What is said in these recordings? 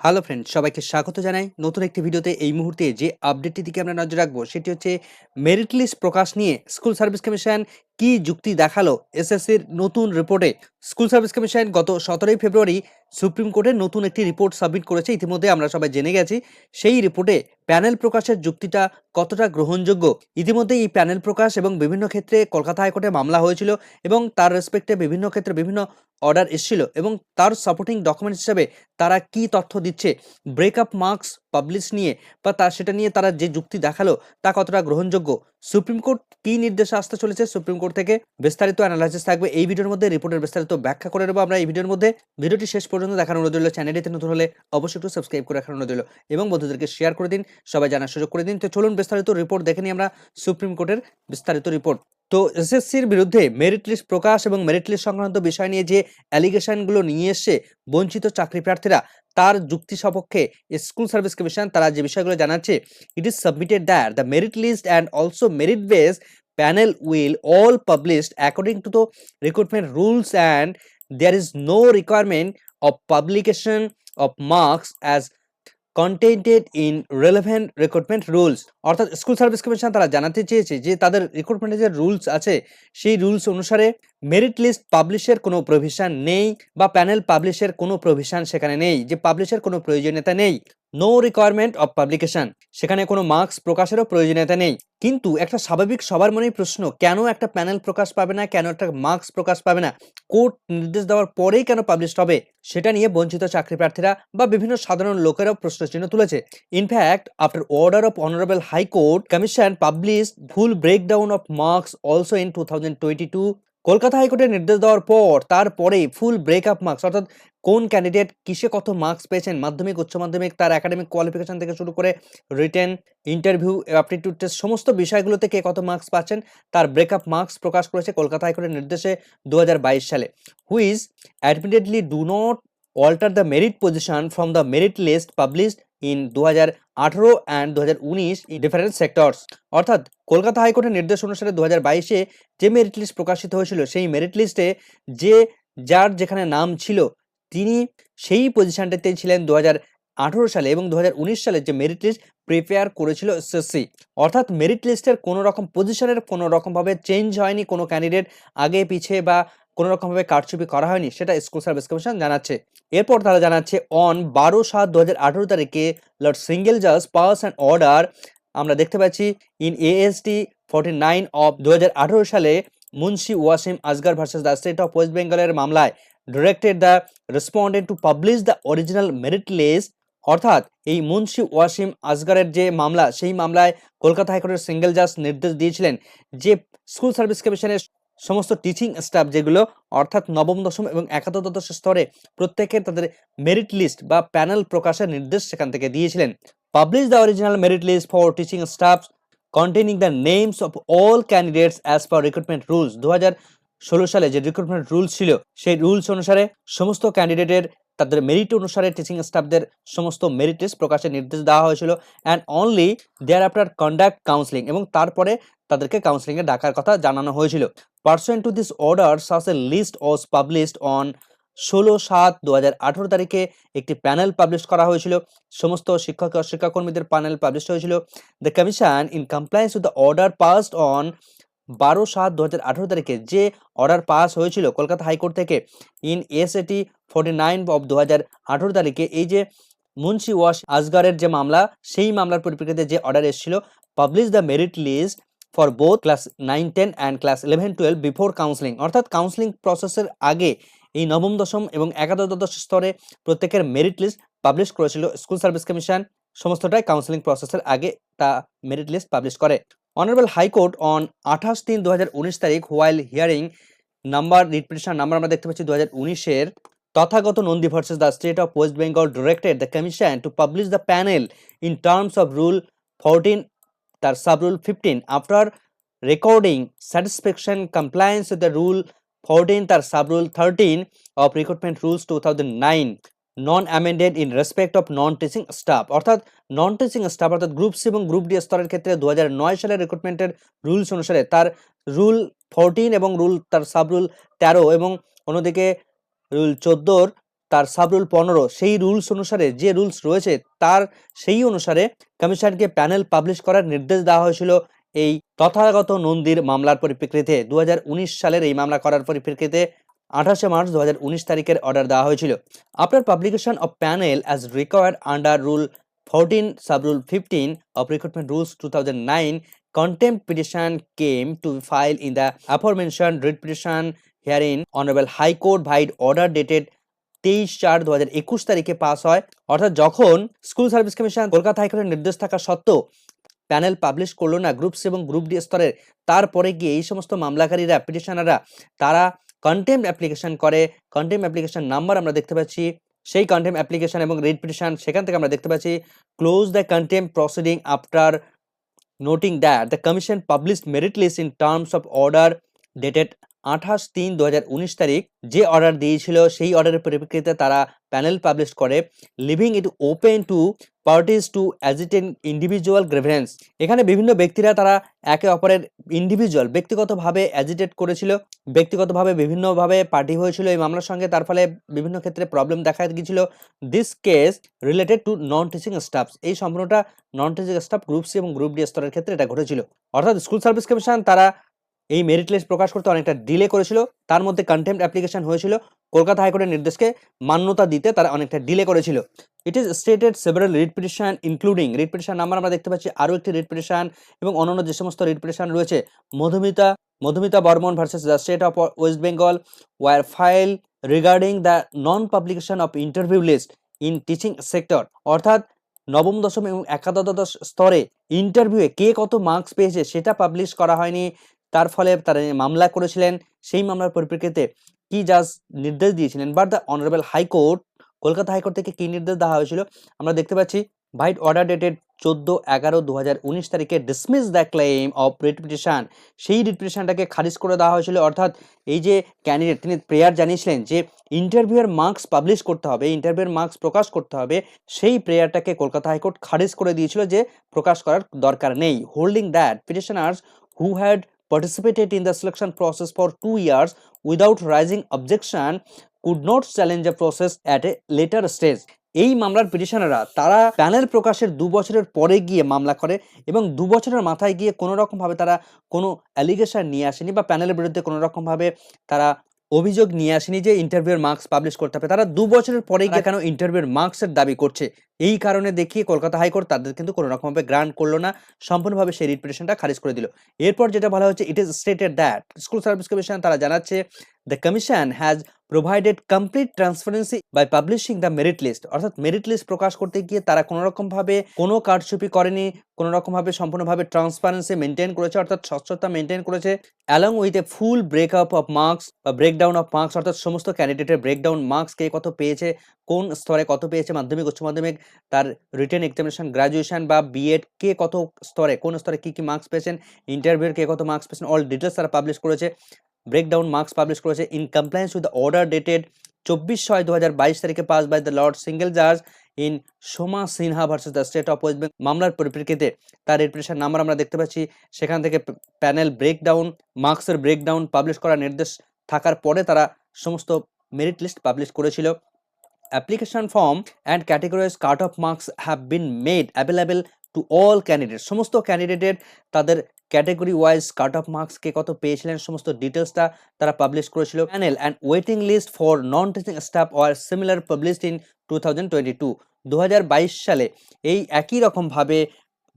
Hello friend সবাইকে স্বাগত জানাই। নতুন একটি ভিডিওতে এই মুহূর্তে যে আপডেটটি দিকে আমরা নজর রাখব, সেটি হচ্ছে মেরিট লিস্ট প্রকাশ নিয়ে স্কুল সার্ভিস কমিশন কি যুক্তি দেখাল এসএসসির নতুন রিপোর্টে স্কুল সার্ভিস কমিশন গত সতেরোই ফেব্রুয়ারি সুপ্রিম কোর্টে নতুন একটি রিপোর্ট সাবমিট করেছে। ইতিমধ্যে আমরা সবাই জেনে গেছি, সেই রিপোর্টে প্যানেল প্রকাশের যুক্তিটা কতটা গ্রহণযোগ্য। ইতিমধ্যে এই প্যানেল প্রকাশ এবং বিভিন্ন ক্ষেত্রে কলকাতা হাইকোর্টে মামলা হয়েছিল এবং তার রেসপেক্টে বিভিন্ন ক্ষেত্রে বিভিন্ন অর্ডার এসেছিল এবং তার সাপোর্টিং ডকুমেন্টস হিসেবে তারা কি তথ্য দিচ্ছে ব্রেকআপ মার্কস পাবলিশ নিয়ে বা তা সেটা নিয়ে তারা যে যুক্তি দেখাল তা কতটা গ্রহণযোগ্য? সুপ্রিম কোর্ট কি নির্দেশে আসতে চলেছে? সুপ্রিম কোর্ট থেকে বিস্তারিত অ্যানালাইসিস থাকবে। এই ভিডিওর মধ্যে রিপোর্টের বিস্তারিত ব্যাখ্যা করে নেব। আমরা এই ভিডিওর মধ্যে ভিডিওটি শেষ পর্যন্ত দেখার অনুরোধ রইল। চ্যানেলটিতে নতুন হলে অবশ্যই একটু সাবস্ক্রাইব করে রাখার অনুরোধ রইল এবং বন্ধুদেরকে শেয়ার করে দিন। সবাই জানার সুযোগ করে দিন। তো চলুন, বিস্তারিত রিপোর্ট দেখে নিই আমরা সুপ্রিম কোর্টের বিস্তারিত রিপোর্ট তো এসএসসির বিরুদ্ধে মেরিট লিস্ট প্রকাশ এবং মেরিট লিস্ট সংক্রান্ত বিষয় নিয়ে যে অ্যালিগেশনগুলো নিয়ে এসে বঞ্চিত চাকরি প্রার্থীরা, তার যুক্তি সপক্ষে স্কুল সার্ভিস কমিশন তারা যে বিষয়গুলো জানাচ্ছে it is submitted that the merit list and also merit base panel will all published according to the recruitment rules and there is no requirement of publication of marks as contented in relevant recruitment rules অর্থাৎ school service commission তারা জানাতে চেয়েছে যে তাদের রিক্রুটমেন্টের যে rules আছে, সেই rules অনুসারে মেরিট লিস্ট পাবলিশের কোনো প্রভিশন নেই বা প্যানেল পাবলিশের কোনো প্রভিশন সেখানে নেই, যে পাবলিশের কোনো প্রয়োজনীয়তা নেই। নো রিকোয়ারমেন্ট অফ পাবলিকেশন সেখানে কোনো মার্কস প্রকাশেরও প্রয়োজনীয়তা নেই। কিন্তু একটা স্বাভাবিক সবার মনেই প্রশ্ন, কেন একটা প্যানেল প্রকাশ পাবে না, কেন একটা মার্কস প্রকাশ পাবে না? কোর্ট নির্দেশ দেওয়ার পরেই কেন পাবলিশড হবে? সেটা নিয়ে বঞ্চিত চাকরি প্রার্থীরা বা বিভিন্ন সাধারণ লোকেরাও প্রশ্নচিহ্ন তুলেছে। In fact after order of honourable high court commission publish full breakdown of marks also in two thousand twenty two Kolkata হাইকোর্টের নির্দেশ দেওয়ার পর তারপরে ফুল ব্রেকআপ মার্কস অর্থাৎ কোন ক্যান্ডিডেট কিসে কত মার্কস পেয়েছেন, মাধ্যমিক, উচ্চ মাধ্যমিক, তার একাডেমিক কোয়ালিফিকেশান থেকে শুরু করে রিটেন ইন্টারভিউ অ্যাপটিটিউড টেস্ট সমস্ত বিষয়গুলোতে কে কত মার্কস পাচ্ছেন, তার ব্রেকআপ মার্কস প্রকাশ করেছে কলকাতা হাইকোর্টের নির্দেশে দু হাজার বাইশ সালে। Which admittedly do not alter the merit position from the merit list published in 2018 and 2019 in different sectors. অর্থাৎ কলকাতা হাইকোর্টের নির্দেশ অনুসারে দু হাজার বাইশে যে মেরিট লিস্ট প্রকাশিত হয়েছিল, সেই মেরিট লিস্টে যে, যার যেখানে নাম ছিল, তিনি সেই পজিশনটাতে ছিলেন দু হাজার আঠেরো সালে এবং দু হাজার উনিশ সালে যে মেরিট লিস্ট প্রিপেয়ার করেছিল এসএসসি অর্থাৎ মেরিট লিস্টের কোনো রকম পজিশনের কোনো রকমভাবে চেঞ্জ হয়নি কোনো ক্যান্ডিডেট আগে পিছিয়ে বা কোনো রকমভাবে কারচুপি করা হয়নি, সেটা স্কুল সার্ভিস কমিশন জানাচ্ছে। এরপর তারা জানাচ্ছে অন বারো সাত দু তারিখে লর্ড সিঙ্গেল জাজ পাস অ্যান্ড অর্ডার আমরা দেখতে পাচ্ছি in AST forty nine of দু হাজার আঠেরো সালে Munshi Wasim Asgar versus the state of West বেঙ্গলের মামলায় directed the respondent to publish the original merit list অর্থাৎ এই মুন্সি ওয়াসিম আসগারের যে মামলা, সেই মামলায় কলকাতা হাইকোর্টের সিঙ্গেল জাজ নির্দেশ দিয়েছিলেন যে স্কুল সার্ভিস কমিশনের সমস্ত টিচিং স্টাফ যেগুলো অর্থাৎ নবম, দশম এবং একাদশ স্তরে প্রত্যেকের তাদের মেরিট লিস্ট বা প্যানেল প্রকাশের নির্দেশ সেখান থেকে দিয়েছিলেন। Publish the original merit list for teaching staff containing the names of all candidates as per recruitment rules দু ষোলো সালে যে রিক্রুটমেন্ট রুলস ছিল, সেই রুলস অনুসারে সমস্ত ক্যান্ডিডেটের তাদের মেরিট অনুসারে টিচিং স্টাফদের সমস্ত মেরিট লিস্ট প্রকাশের নির্দেশ দেওয়া হয়েছিল। And only there after conduct counselling এবং তারপরে তাদেরকে কাউন্সিলিংয়ে ডাকার কথা জানানো হয়েছিল। Pursuant to this order such a list was published on ষোলো সাত দু তারিখে একটি প্যানেল পাবলিশ করা হয়েছিল। সমস্ত শিক্ষক ও শিক্ষাকর্মীদের প্যানেল পাবলিশ হয়েছিল। The commission in compliance with the order passed on বারো সাত দু তারিখে যে অর্ডার পাস হয়েছিল কলকাতা হাইকোর্ট থেকে in S AT forty nine of দু তারিখে এই যে মুন্সি ওয়াশ আজগারের যে মামলা, সেই মামলার পরিপ্রেক্ষিতে যে অর্ডার এসেছিল, publish the merit list for both class nine ten and class eleven twelve before counselling অর্থাৎ কাউন্সিলিং প্রসেসের আগে এই নবম, দশম এবং একাদশ, দ্বাদশ স্তরে প্রত্যেকের মেরিট লিস্ট পাবলিশ করেছিল স্কুল সার্ভিস কমিশন সমস্তটাই কাউন্সিলিং প্রসেসের আগে তা মেরিট লিস্ট পাবলিশ করে। অনারেবল হাইকোর্ট অন আঠাশ তিন দু তারিখ while hearing number writ petition number আমরা দেখতে পাচ্ছি দু হাজার উনিশের Tathagata Nandi versus the state of West Bengal directed the commission to publish the panel in terms of rule fourteen তার sub rule fifteen after recording satisfaction compliance with the rule fourteen তার sub rule thirteen of recruitment rules two thousand nine non amended in respect of non teaching staff অর্থাৎ non teaching staff অর্থাৎ group C এবং group D স্তরের ক্ষেত্রে দু সালের রিক্রুটমেন্টের rules অনুসারে তার রুল ফোরটিন এবং রুল তার সাব রুল তেরো এবং অন্যদিকে রুল চোদ্দোর তার সাব রুল পনেরো, সেই রুলস অনুসারে যে রুলস রয়েছে তার সেই অনুসারে কমিশনকে প্যানেল পাবলিশ করার নির্দেশ দেওয়া হয়েছিল এই তথাগত নন্দীর মামলার পরিপ্রেক্ষিতে। দু হাজার উনিশ সালের এই মামলা করার পরিপ্রেক্ষিতে আঠাশে মার্চ দুহাজার উনিশ তারিখের অর্ডার দেওয়া হয়েছিল। After publication of panel as required under rule fourteen sub rule fifteen of recruitment rules two thousand nine contempt petition came to be filed in the aforementioned writ court by order dated তেইশ চার দু হাজার একুশ তারিখে pass হয়। অর্থাৎ যখন school service commission Kolkata হাইকোর্টের নির্দেশ থাকা সত্ত্বেও প্যানেল পাবলিশ করল না গ্রুপ সি এবং গ্রুপ ডি স্তরের, তারপরে গিয়ে এই সমস্ত মামলাকারীরা, পিটিশনাররা, তারা কন্টেম্প অ্যাপ্লিকেশন করে। কন্টেম্প অ্যাপ্লিকেশন নাম্বার আমরা দেখতে পাচ্ছি। সেই কন্টেম অ্যাপ্লিকেশন এবং রিট পিটিশন, সেখান থেকে আমরা দেখতে পাচ্ছি close the contempt proceeding after noting that the commission publish merit list in terms of order dated আঠাশ তিন দু তারিখ যে অর্ডার দিয়েছিল, সেই অর্ডারের পরিপ্রেক্ষিতে তারা প্যানেল পাবলিশ করে leaving it open to parties to agitate individual grievance এখানে বিভিন্ন ব্যক্তিরা তারা একে অপরের ইন্ডিভিজুয়াল ব্যক্তিগতভাবে অ্যাজিটেট করেছিল, ব্যক্তিগতভাবে বিভিন্নভাবে পার্টি হয়েছিল এই মামলার সঙ্গে, তার ফলে বিভিন্ন ক্ষেত্রে প্রবলেম দেখা গিয়েছিল। This case related to non teaching staffs এই সম্পূর্ণটা non teaching staff group C এবং গ্রুপ ডি স্তরের ক্ষেত্রে এটা ঘটেছিল। অর্থাৎ স্কুল সার্ভিস কমিশন তারা এই মেরিট লিস্ট প্রকাশ করতে অনেকটা ডিলে করেছিল। তার মধ্যে কন্টেম্প অ্যাপ্লিকেশন হয়েছিল। কলকাতা হাইকোর্টের নির্দেশকে মান্যতা দিতে তারা অনেকটা ডিলে করেছিল। It is stated several writ petition including writ petition number আমরা দেখতে পাচ্ছি, আরও একটি রিট পিটিশন এবং অন্যান্য যে সমস্ত রিট পিটিশন রয়েছে, Madhumita Madhumita Barman versus the state of West Bengal were file regarding the non publication of interview list in teaching sector অর্থাৎ নবম দশম এবং একাদশ স্তরে ইন্টারভিউয়ে কে কত মার্কস পেয়েছে সেটা পাবলিশ করা হয়নি। তার ফলে তারা মামলা করেছিলেন, সেই মামলার পরিপ্রেক্ষিতে কি জাজ নির্দেশ দিয়েছিলেন? But the honourable high court, Kolkata high court থেকে কি নির্দেশ দেওয়া হয়েছিল? আমরা দেখতে পাচ্ছি ভাইট অর্ডার ডেটেড চোদ্দ এগারো দু হাজার উনিশ তারিখে dismiss the claim of writ petition সেই রিট পিটিশনটাকে খারিজ করে দেওয়া হয়েছিল। অর্থাৎ এই যে ক্যান্ডিডেট তিনি প্রেয়ার জানিয়েছিলেন যে ইন্টারভিউয়ের মার্কস পাবলিশ করতে হবে ইন্টারভিউয়ের মার্কস প্রকাশ করতে হবে, সেই প্রেয়ারটাকে কলকাতা হাইকোর্ট খারিজ করে দিয়েছিল যে প্রকাশ করার দরকার নেই। Holding that petitioners who had participated in the selection process for two years without raising objection could not challenge the process at a later stage এই মামলার পিটিশনাররা তারা প্যানেল প্রকাশের দু বছরের পরে গিয়ে মামলা করে এবং দু বছরের মাথায় গিয়ে কোনো রকমভাবে তারা কোনো অ্যালিগেশন নিয়ে আসেনি বা প্যানেলের বিরুদ্ধে কোনো রকমভাবে তারা অভিযোগ নিয়ে আসেনি যে ইন্টারভিউর মার্কস পাবলিশ করতে হবে। তারা দু বছরের পরে গিয়ে কেন ইন্টারভিউর মার্কসের দাবি করছে? এই কারণে দেখিয়ে কলকাতা হাইকোর্ট তাদের কিন্তু কোনো রকমভাবে গ্রান্ট করল না। সম্পূর্ণভাবে সেই রিপ্রেশনটা পিটিশনটা খারিজ করে দিল। এরপর যেটা বলা হচ্ছে it is stated that school service commission তারা জানাচ্ছে the commission has provided complete transparency by publishing the merit list অর্থাৎ মেরিট লিস্ট প্রকাশ করতে গিয়ে তারা কোনো রকমভাবে কোনো কারচুপি করেনি, কোনো রকমভাবে সম্পূর্ণভাবে ট্রান্সপারেন্সি মেনটেন করেছে, অর্থাৎ স্বচ্ছতা মেনটেন করেছে along with a full breakup of marks বা ব্রেকডাউন অফ মার্কস অর্থাৎ সমস্ত ক্যান্ডিডেটের ব্রেকডাউন মার্কস কে কত পেয়েছে, কোন স্তরে কত পেয়েছে, মাধ্যমিক, উচ্চ মাধ্যমিক, তার রিটেন এক্সামিনেশন গ্রাজুয়েশন বা বিএড কে কত স্তরে, কোন স্তরে কী কী মার্কস পেয়েছেন ইন্টারভিউর কে কত মার্কস পেয়েছেন অল ডিটেলস তারা পাবলিশ করেছে। ব্রেকডাউন মার্কস পাবলিশ করেছে in compliance with order dated চব্বিশ ছয় দু হাজার বাইশ তারিখে pass by the lord single জাজ in Soma Sinha versus the state of West Bengal মামলার পরিপ্রেক্ষিতে তার রেপুটেশন নাম্বার আমরা দেখতে পাচ্ছি। সেখান থেকে প্যানেল ব্রেকডাউন মার্কসের ব্রেকডাউন পাবলিশ করার নির্দেশ থাকার পরে তারা সমস্ত মেরিট লিস্ট পাবলিশ করেছিল। Application form and categorize cut off marks have been made available to all candidate সমস্ত ক্যান্ডিডেটের তাদের category wise cut off marks কে কত পেয়েছিলেন, সমস্ত ডিটেলসটা তারা পাবলিশ করেছিল। Panel and waiting list for non teaching staff were similar published in two thousand twenty two দু হাজার বাইশ সালে এই একই রকমভাবে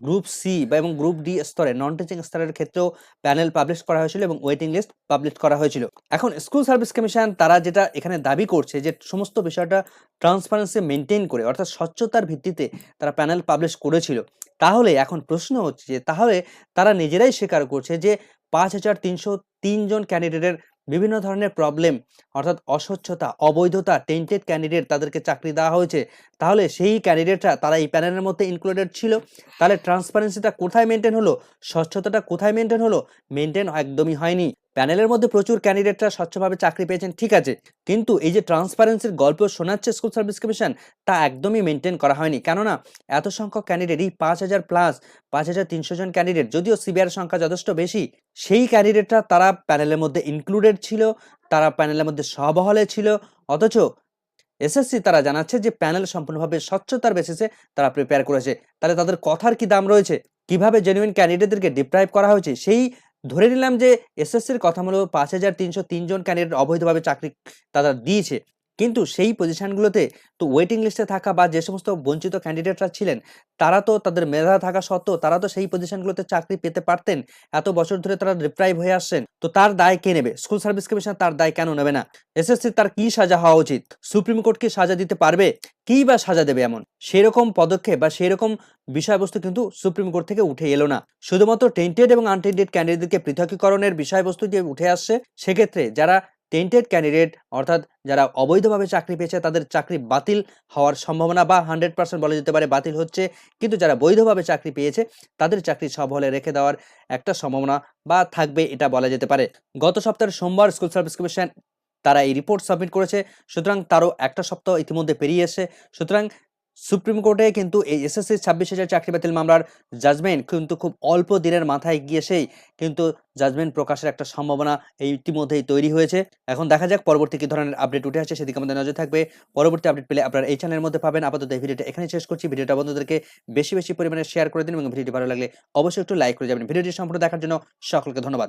গ্রুপ সি বা এবং গ্রুপ ডি স্তরে নন টিচিং স্তরের ক্ষেত্রেও প্যানেল পাবলিশ করা হয়েছিল এবং ওয়েটিং লিস্ট পাবলিশ করা হয়েছিল। এখন স্কুল সার্ভিস কমিশন তারা যেটা এখানে দাবি করছে যে সমস্ত বিষয়টা ট্রান্সপারেন্সি মেনটেন করে অর্থাৎ স্বচ্ছতার ভিত্তিতে তারা প্যানেল পাবলিশ করেছিল। তাহলে এখন প্রশ্ন হচ্ছে যে তাহলে তারা নিজেরাই স্বীকার করছে যে পাঁচ হাজার তিনশো তিনজন ক্যান্ডিডেটের বিভিন্ন ধরনের প্রবলেম অর্থাৎ অস্বচ্ছতা, অবৈধতা টেন্টেড ক্যান্ডিডেট তাদেরকে চাকরি দেওয়া হয়েছে, তাহলে সেই ক্যান্ডিডেটরা তারা এই প্যানেলের মধ্যে ইনক্লুডেড ছিল। তাহলে ট্রান্সপারেন্সিটা কোথায় মেনটেন হলো? স্বচ্ছতাটা কোথায় মেনটেন হলো? মেনটেন একদমই হয়নি। প্যানেলের মধ্যে প্রচুর ক্যান্ডিডেটরা স্বচ্ছভাবে চাকরি পেয়েছেন, ঠিক আছে। কিন্তু এই যে ট্রান্সপারেন্সির গল্প শোনাচ্ছে স্কুল সার্ভিস কমিশন, তা একদমই মেনটেন করা হয়নি। কেননা, এত সংখ্যক ক্যান্ডিডেট এই পাঁচ হাজার প্লাস, পাঁচ হাজার তিনশো জন ক্যান্ডিডেট, যদিও সিবিআর সংখ্যা যথেষ্ট বেশি, সেই ক্যান্ডিডেটরা তারা প্যানেলের মধ্যে ইনক্লুডেড ছিল, তারা প্যানেলের মধ্যে সবহলে ছিল, অথচ এসএসসি তারা জানাচ্ছে যে প্যানেল সম্পূর্ণভাবে স্বচ্ছতার বেসিসে তারা প্রিপেয়ার করেছে। তাহলে তাদের কথার কি দাম রয়েছে? কীভাবে জেনুইন ক্যান্ডিডেটদেরকে ডিপ্রাইভ করা হয়েছে? সেই ধরে নিলাম যে এসএসসির কথা হলো পাঁচ হাজার তিনশো তিনজন ক্যান্ডিডেট অবৈধভাবে চাকরি তারা দিয়েছে। কিন্তু সেই পজিশনগুলোতে তো ওয়েটিং লিস্টে থাকা বা যে সমস্ত বঞ্চিত ক্যান্ডিডেটরা ছিলেন, তারা তো তাদের মেধা থাকা সত্ত্বেও তারা তো সেই পজিশনগুলোতে চাকরি পেতে পারতেন। এত বছর ধরে তারা ডিপ্রাইভ হয়ে আসছেন। তো তার দায় কে নেবে? স্কুল সার্ভিস কমিশন তার দায় কেন নেবে না? এসএসসি তার কি সাজা হওয়া উচিত? সুপ্রিম কোর্ট কি সাজা দিতে পারবে? কি বা সাজা দেবে এমন? সেরকম পদক্ষেপ বা সেরকম বিষয়বস্তু কিন্তু সুপ্রিম কোর্ট থেকে উঠে এলো না। শুধুমাত্র টেন্টেড এবং আনটেন্টেড ক্যান্ডিডেটকে পৃথকীকরণের বিষয়বস্তু যে উঠে আসছে, সেক্ষেত্রে যারা টেন্টেড ক্যান্ডিডেট অর্থাৎ যারা অবৈধভাবে চাকরি পেয়েছে, তাদের চাকরি বাতিল হওয়ার সম্ভাবনা বা হান্ড্রেড পার্সেন্ট বলা যেতে পারে বাতিল হচ্ছে। কিন্তু যারা বৈধভাবে চাকরি পেয়েছে, তাদের চাকরি সব হলে রেখে দেওয়ার একটা সম্ভাবনা বা থাকবে এটা বলা যেতে পারে। গত সপ্তাহের সোমবার স্কুল সার্ভিস কমিশন তারা এই রিপোর্ট সাবমিট করেছে। সুতরাং তারও একটা সপ্তাহ ইতিমধ্যে পেরিয়ে এসে সুতরাং সুপ্রিম কোর্টে কিন্তু এই এসএসসি ছাব্বিশ হাজার চাকরি বাতিল মামলার জাজমেন্ট কিন্তু খুব অল্প দিনের মাথায় গিয়ে সেই কিন্তু জাজমেন্ট প্রকাশের একটা সম্ভাবনা এই ইতিমধ্যেই তৈরি হয়েছে। এখন দেখা যাক পরবর্তী কি ধরনের আপডেট উঠে আসে সেদিকে আমাদের নজর থাকবে। পরবর্তী আপডেট পেলে আপনারা এই চ্যানেলের মধ্যে পাবেন। আপাতত এই ভিডিওটা এখানে শেষ করছি। ভিডিওটা বন্ধুদেরকে বেশি বেশি পরিমাণে শেয়ার করে দিন এবং ভিডিওটি ভালো লাগলে অবশ্যই একটু লাইক করে যাবেন। ভিডিওটি সম্পূর্ণ দেখার জন্য সকলকে ধন্যবাদ।